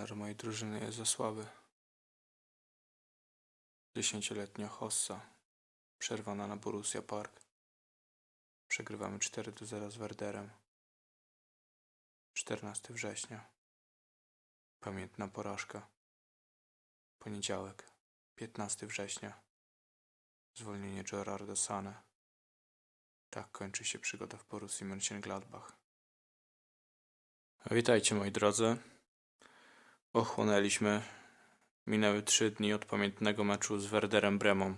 Trener mojej drużyny jest za słaby. Dziesięcioletnia Hossa, przerwana na Borussia Park. Przegrywamy 4 do 0 z Werderem. 14 września. Pamiętna porażka. Poniedziałek, 15 września. Zwolnienie Gerardo Sane. Tak kończy się przygoda w Borussii Mönchengladbach. Witajcie moi drodzy. Ochłonęliśmy. Minęły trzy dni od pamiętnego meczu z Werderem Bremą.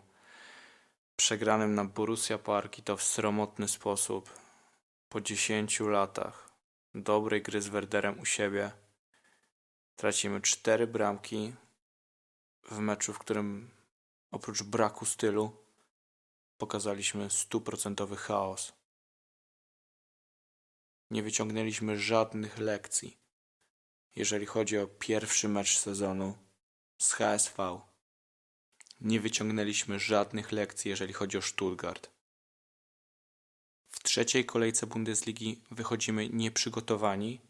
Przegranym na Borussia Park i to w sromotny sposób. Po 10 latach dobrej gry z Werderem u siebie tracimy cztery bramki w meczu, w którym oprócz braku stylu pokazaliśmy stuprocentowy chaos. Nie wyciągnęliśmy żadnych lekcji, jeżeli chodzi o pierwszy mecz sezonu z HSV. Nie wyciągnęliśmy żadnych lekcji, jeżeli chodzi o Stuttgart. W trzeciej kolejce Bundesligi wychodzimy nieprzygotowani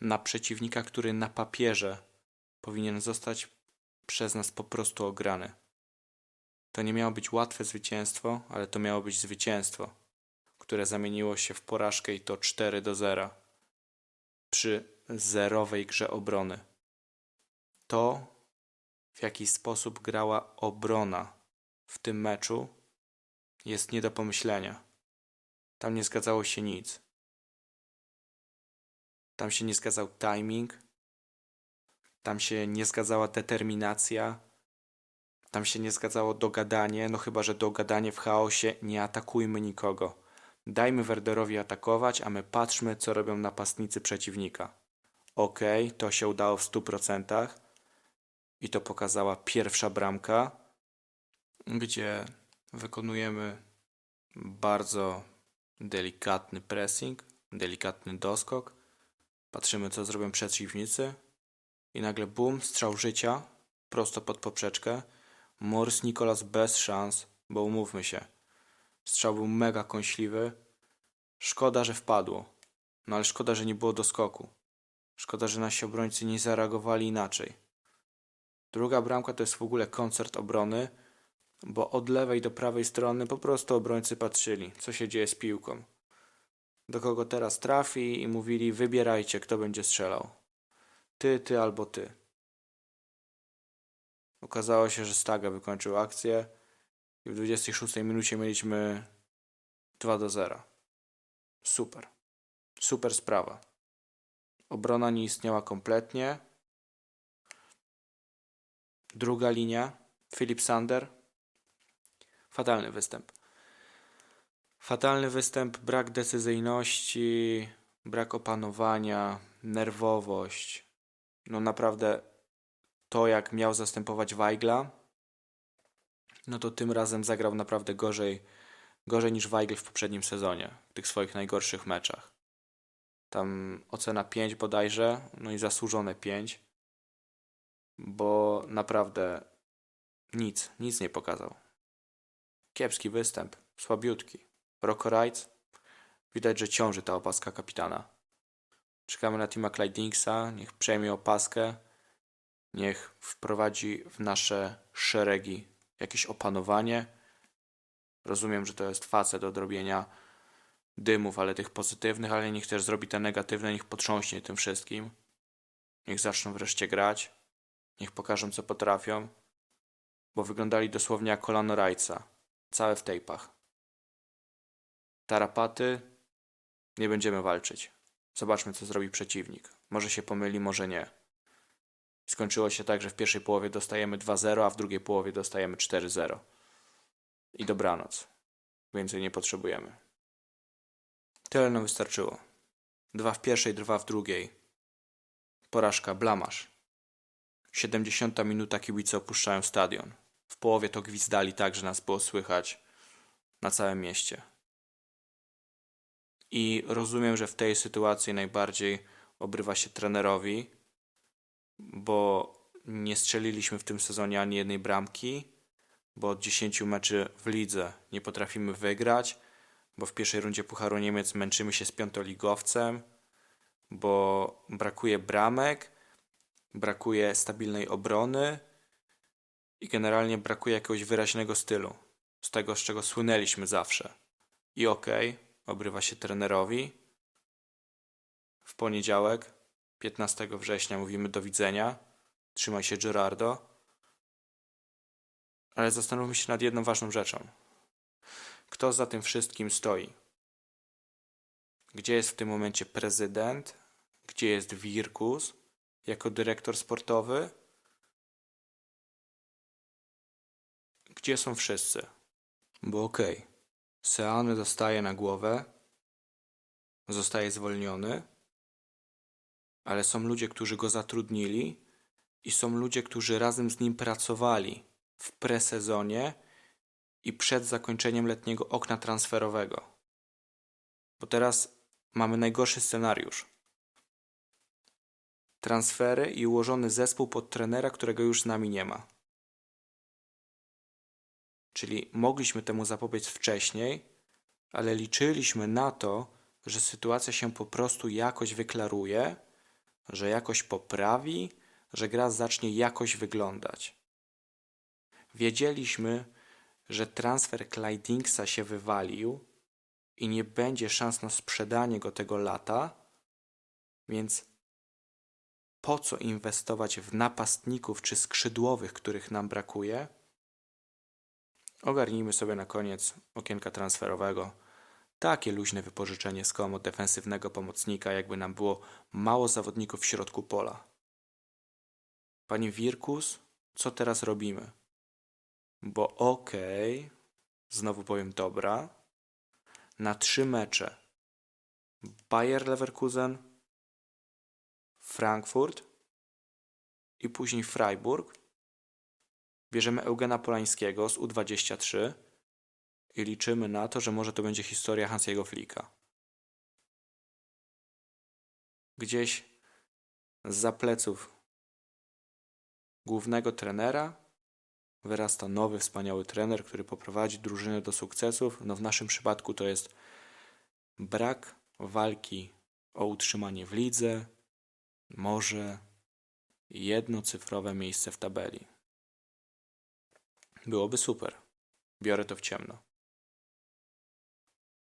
na przeciwnika, który na papierze powinien zostać przez nas po prostu ograny. To nie miało być łatwe zwycięstwo, ale to miało być zwycięstwo, które zamieniło się w porażkę i to 4 do 0 przy zerowej grze obrony. To, w jaki sposób grała obrona w tym meczu, jest nie do pomyślenia. Tam nie zgadzało się nic. Tam się nie zgadzał timing, tam się nie zgadzała determinacja, tam się nie zgadzało dogadanie, no chyba, że dogadanie w chaosie nie atakujmy nikogo. Dajmy Werderowi atakować, a my patrzmy, co robią napastnicy przeciwnika. Okej, to się udało w 100%. I to pokazała pierwsza bramka, gdzie wykonujemy bardzo delikatny pressing, delikatny doskok. Patrzymy, co zrobią przeciwnicy. I nagle bum, strzał życia, prosto pod poprzeczkę. Morris Nicolas bez szans, bo umówmy się. Strzał był mega kąśliwy. Szkoda, że wpadło. No ale szkoda, że nie było doskoku. Szkoda, że nasi obrońcy nie zareagowali inaczej. Druga bramka to jest w ogóle koncert obrony, bo od lewej do prawej strony po prostu obrońcy patrzyli, co się dzieje z piłką. Do kogo teraz trafi i mówili: wybierajcie, kto będzie strzelał. Ty, ty albo ty. Okazało się, że Staga wykończył akcję i w 26 minucie mieliśmy 2 do 0. Super. Super sprawa. Obrona nie istniała kompletnie. Druga linia. Filip Sander. Fatalny występ. Fatalny występ, brak decyzyjności, brak opanowania, nerwowość. No naprawdę to, jak miał zastępować Weigla, no to tym razem zagrał naprawdę gorzej, gorzej niż Weigl w poprzednim sezonie, w tych swoich najgorszych meczach. Tam ocena 5 bodajże, no i zasłużone 5, bo naprawdę nic, nic nie pokazał. Kiepski występ, słabiutki. Wright, widać, że ciąży ta opaska kapitana. Czekamy na Tima Clydingsa, niech przejmie opaskę, niech wprowadzi w nasze szeregi jakieś opanowanie. Rozumiem, że to jest facet do odrobienia dymów, ale tych pozytywnych, ale niech też zrobi te negatywne, niech potrząśnie tym wszystkim. Niech zaczną wreszcie grać, niech pokażą co potrafią, bo wyglądali dosłownie jak kolano rajca, całe w tejpach. Tarapaty, nie będziemy walczyć. Zobaczmy, co zrobi przeciwnik. Może się pomyli, może nie. Skończyło się tak, że w pierwszej połowie dostajemy 2-0, a w drugiej połowie dostajemy 4-0. I dobranoc. Więcej nie potrzebujemy. Tyle nam wystarczyło. Dwa w pierwszej, dwa w drugiej. Porażka, blamasz. 70 minuta kibice opuszczają stadion. W połowie to gwizdali tak, że nas było słychać na całym mieście. I rozumiem, że w tej sytuacji najbardziej obrywa się trenerowi, bo nie strzeliliśmy w tym sezonie ani jednej bramki, bo od 10 meczy w lidze nie potrafimy wygrać, bo w pierwszej rundzie Pucharu Niemiec męczymy się z piątoligowcem, bo brakuje bramek brakuje stabilnej obrony i generalnie brakuje jakiegoś wyraźnego stylu. Z tego, z czego słynęliśmy zawsze. I okej, obrywa się trenerowi. W poniedziałek, 15 września, mówimy do widzenia. Trzymaj się, Gerardo. Ale zastanówmy się nad jedną ważną rzeczą. Kto za tym wszystkim stoi? Gdzie jest w tym momencie prezydent? Gdzie jest Wirkus jako dyrektor sportowy? Gdzie są wszyscy? Bo okej, okay, Seany na głowę, zostaje zwolniony, ale są ludzie, którzy go zatrudnili i są ludzie, którzy razem z nim pracowali w presezonie i przed zakończeniem letniego okna transferowego. Bo teraz mamy najgorszy scenariusz. Transfery i ułożony zespół pod trenera, którego już z nami nie ma. Czyli mogliśmy temu zapobiec wcześniej, ale liczyliśmy na to, że sytuacja się po prostu jakoś wyklaruje, że jakoś poprawi, że gra zacznie jakoś wyglądać. Wiedzieliśmy, że transfer Clydingsa się wywalił i nie będzie szans na sprzedanie go tego lata, więc po co inwestować w napastników czy skrzydłowych, których nam brakuje? Ogarnijmy sobie na koniec okienka transferowego takie luźne wypożyczenie z komu defensywnego pomocnika, jakby nam było mało zawodników w środku pola. Panie Wirkus, co teraz robimy? Bo okay, znowu powiem dobra, na trzy mecze Bayer Leverkusen, Frankfurt i później Freiburg bierzemy Eugena Polańskiego z U23 i liczymy na to, że może to będzie historia Hansiego Flika. Gdzieś za pleców głównego trenera wyrasta nowy, wspaniały trener, który poprowadzi drużynę do sukcesów. No w naszym przypadku to jest brak walki o utrzymanie w lidze, może jednocyfrowe miejsce w tabeli. Byłoby super. Biorę to w ciemno.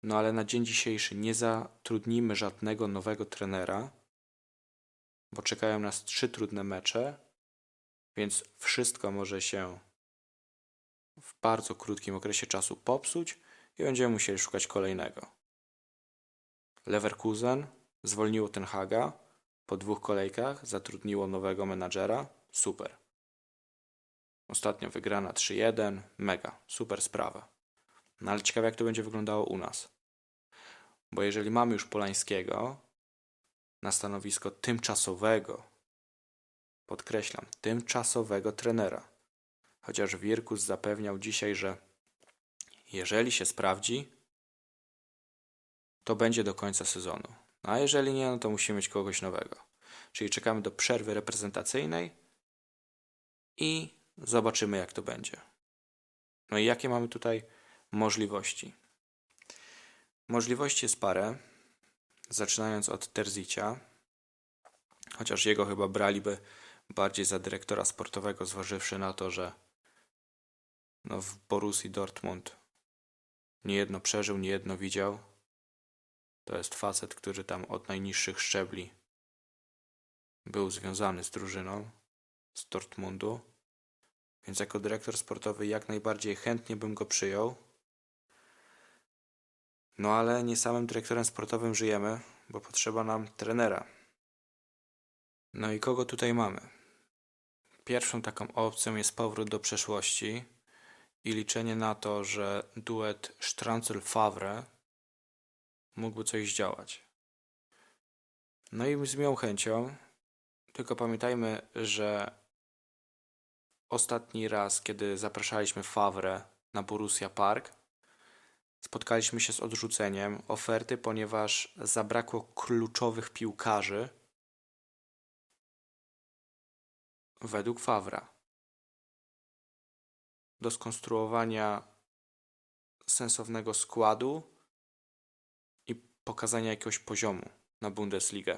No ale na dzień dzisiejszy nie zatrudnimy żadnego nowego trenera, bo czekają nas trzy trudne mecze, więc wszystko może się w bardzo krótkim okresie czasu popsuć i będziemy musieli szukać kolejnego. Leverkusen zwolniło Ten Haga po dwóch kolejkach, zatrudniło nowego menadżera. Super. Ostatnio wygrana 3-1, mega, super sprawa. No ale ciekawe, jak to będzie wyglądało u nas. Bo jeżeli mamy już Polańskiego na stanowisko tymczasowego, podkreślam, tymczasowego trenera, chociaż Wirkus zapewniał dzisiaj, że jeżeli się sprawdzi, to będzie do końca sezonu. A jeżeli nie, no to musimy mieć kogoś nowego. Czyli czekamy do przerwy reprezentacyjnej i zobaczymy, jak to będzie. No i jakie mamy tutaj możliwości? Możliwości jest parę, zaczynając od Terzicia, chociaż jego chyba braliby bardziej za dyrektora sportowego, zważywszy na to, że no w Borussii Dortmund niejedno przeżył, niejedno widział. To jest facet, który tam od najniższych szczebli był związany z drużyną z Dortmundu. Więc jako dyrektor sportowy jak najbardziej chętnie bym go przyjął. No ale nie samym dyrektorem sportowym żyjemy, bo potrzeba nam trenera. No i kogo tutaj mamy? Pierwszą taką opcją jest powrót do przeszłości i liczenie na to, że duet Stranzel-Favre mógłby coś zdziałać. No i z miłą chęcią, tylko pamiętajmy, że ostatni raz, kiedy zapraszaliśmy Favre na Borussia Park, spotkaliśmy się z odrzuceniem oferty, ponieważ zabrakło kluczowych piłkarzy według Favra do skonstruowania sensownego składu i pokazania jakiegoś poziomu na Bundesligę.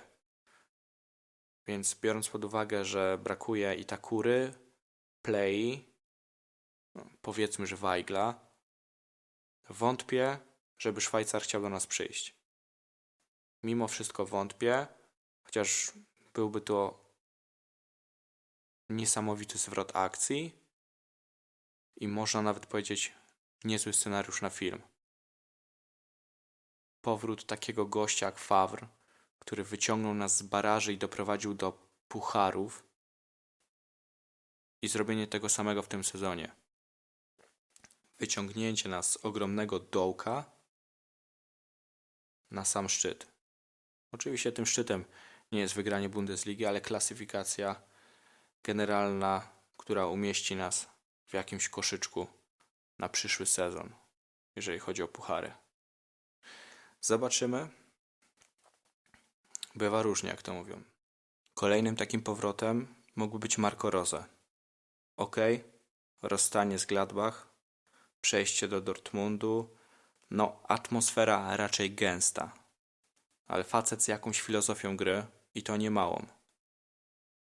Więc biorąc pod uwagę, że brakuje Itakury, Play, no, powiedzmy, że Weigla, wątpię, żeby Szwajcar chciał do nas przyjść. Mimo wszystko wątpię, chociaż byłby to niesamowity zwrot akcji i można nawet powiedzieć niezły scenariusz na film. Powrót takiego gościa jak Favre, który wyciągnął nas z baraży i doprowadził do pucharów i zrobienie tego samego w tym sezonie. Wyciągnięcie nas z ogromnego dołka na sam szczyt. Oczywiście tym szczytem nie jest wygranie Bundesligi, ale klasyfikacja generalna, która umieści nas w jakimś koszyczku na przyszły sezon, jeżeli chodzi o puchary. Zobaczymy. Bywa różnie, jak to mówią. Kolejnym takim powrotem mógłby być Marco Rose. Ok, rozstanie z Gladbach, przejście do Dortmundu, no atmosfera raczej gęsta, ale facet z jakąś filozofią gry i to nie małą.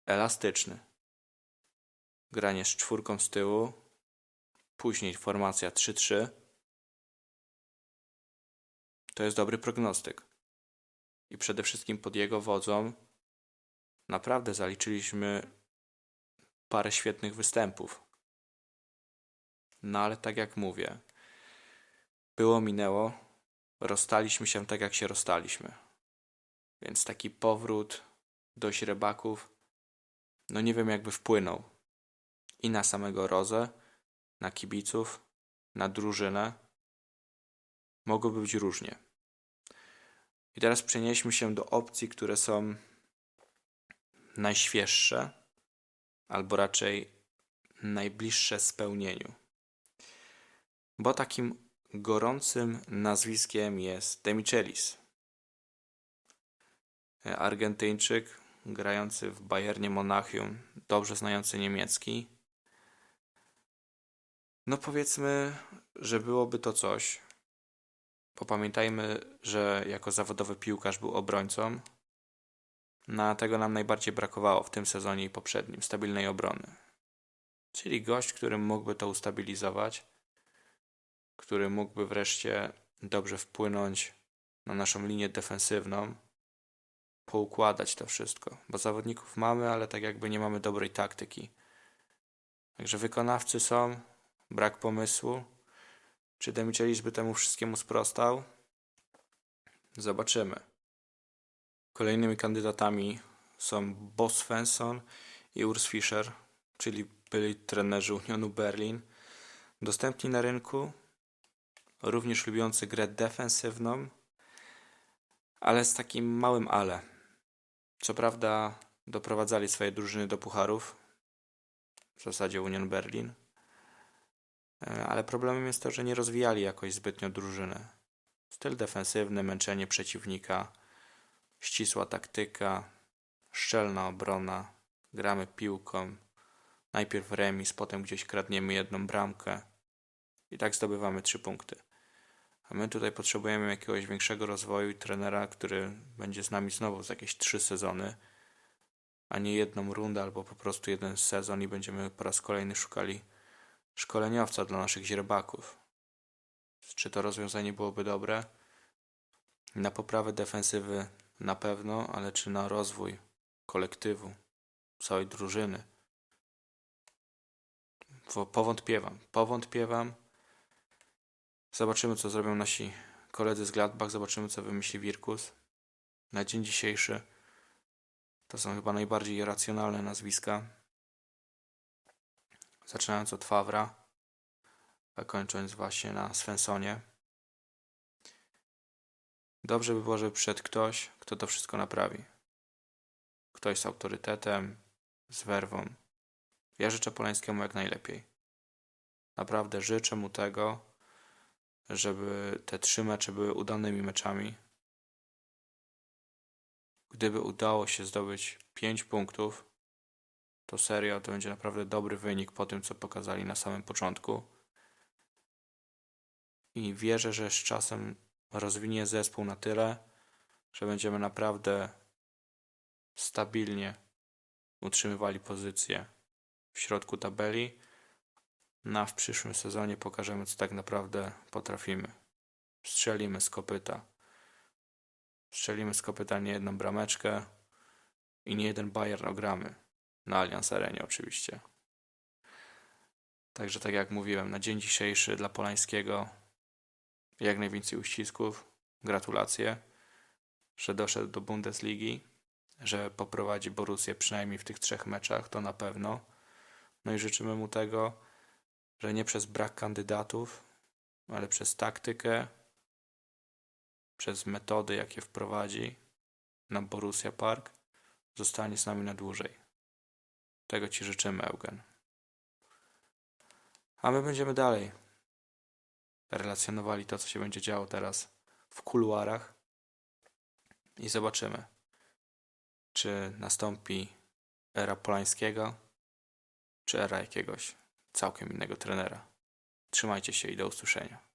Elastyczny. Granie z czwórką z tyłu, później formacja 3-3. To jest dobry prognostyk. I przede wszystkim pod jego wodzą naprawdę zaliczyliśmy parę świetnych występów. No ale tak jak mówię, było minęło, rozstaliśmy się tak jak się rozstaliśmy. Więc taki powrót do źrebaków, no nie wiem jakby wpłynął i na samego Rozę, na kibiców, na drużynę. Mogłoby być różnie. I teraz przenieśmy się do opcji, które są najświeższe, albo raczej najbliższe spełnieniu. Bo takim gorącym nazwiskiem jest Demichelis. Argentyńczyk grający w Bayernie Monachium, dobrze znający niemiecki. No powiedzmy, że byłoby to coś. Popamiętajmy, że jako zawodowy piłkarz był obrońcą. Na tego nam najbardziej brakowało w tym sezonie i poprzednim stabilnej obrony. Czyli gość, który mógłby to ustabilizować, który mógłby wreszcie dobrze wpłynąć na naszą linię defensywną, poukładać to wszystko, bo zawodników mamy, ale tak jakby nie mamy dobrej taktyki. Także wykonawcy są, brak pomysłu. Czy Demichelis by temu wszystkiemu sprostał? Zobaczymy. Kolejnymi kandydatami są Boss Svensson i Urs Fischer, czyli byli trenerzy Unionu Berlin, dostępni na rynku, również lubiący grę defensywną, ale z takim małym ale. Co prawda doprowadzali swoje drużyny do pucharów, w zasadzie Union Berlin, ale problemem jest to, że nie rozwijali jakoś zbytnio drużyny. Styl defensywny, męczenie przeciwnika, ścisła taktyka, szczelna obrona, gramy piłką, najpierw remis, potem gdzieś kradniemy jedną bramkę i tak zdobywamy trzy punkty. A my tutaj potrzebujemy jakiegoś większego rozwoju i trenera, który będzie z nami znowu za jakieś trzy sezony, a nie jedną rundę albo po prostu jeden sezon i będziemy po raz kolejny szukali szkoleniowca dla naszych źrebaków. Czy to rozwiązanie byłoby dobre? Na poprawę defensywy na pewno, ale czy na rozwój kolektywu, całej drużyny? Powątpiewam. Powątpiewam. Zobaczymy, co zrobią nasi koledzy z Gladbach, zobaczymy, co wymyśli Wirkus. Na dzień dzisiejszy to są chyba najbardziej racjonalne nazwiska. Zaczynając od Fawra, a kończąc właśnie na Svensonie. Dobrze by było, żeby przyszedł ktoś, kto to wszystko naprawi. Ktoś z autorytetem, z werwą. Ja życzę Polańskiemu jak najlepiej. Naprawdę życzę mu tego, żeby te trzy mecze były udanymi meczami. Gdyby udało się zdobyć 5 punktów, to serio to będzie naprawdę dobry wynik po tym, co pokazali na samym początku. I wierzę, że z czasem rozwinie zespół na tyle, że będziemy naprawdę stabilnie utrzymywali pozycję w środku tabeli. Na w przyszłym sezonie pokażemy, co tak naprawdę potrafimy. Strzelimy z kopyta. Strzelimy z kopyta nie jedną brameczkę i nie jeden Bayern ogramy. Na Allianz Arenie oczywiście. Także tak jak mówiłem, na dzień dzisiejszy dla Polańskiego jak najwięcej uścisków. Gratulacje, że doszedł do Bundesligi, że poprowadzi Borussię przynajmniej w tych trzech meczach, to na pewno. No i życzymy mu tego, że nie przez brak kandydatów, ale przez taktykę, przez metody, jakie wprowadzi na Borussia Park, zostanie z nami na dłużej. Tego Ci życzymy, Eugen. A my będziemy dalej relacjonowali to, co się będzie działo teraz w kuluarach i zobaczymy, czy nastąpi era Polańskiego, czy era jakiegoś całkiem innego trenera. Trzymajcie się i do usłyszenia.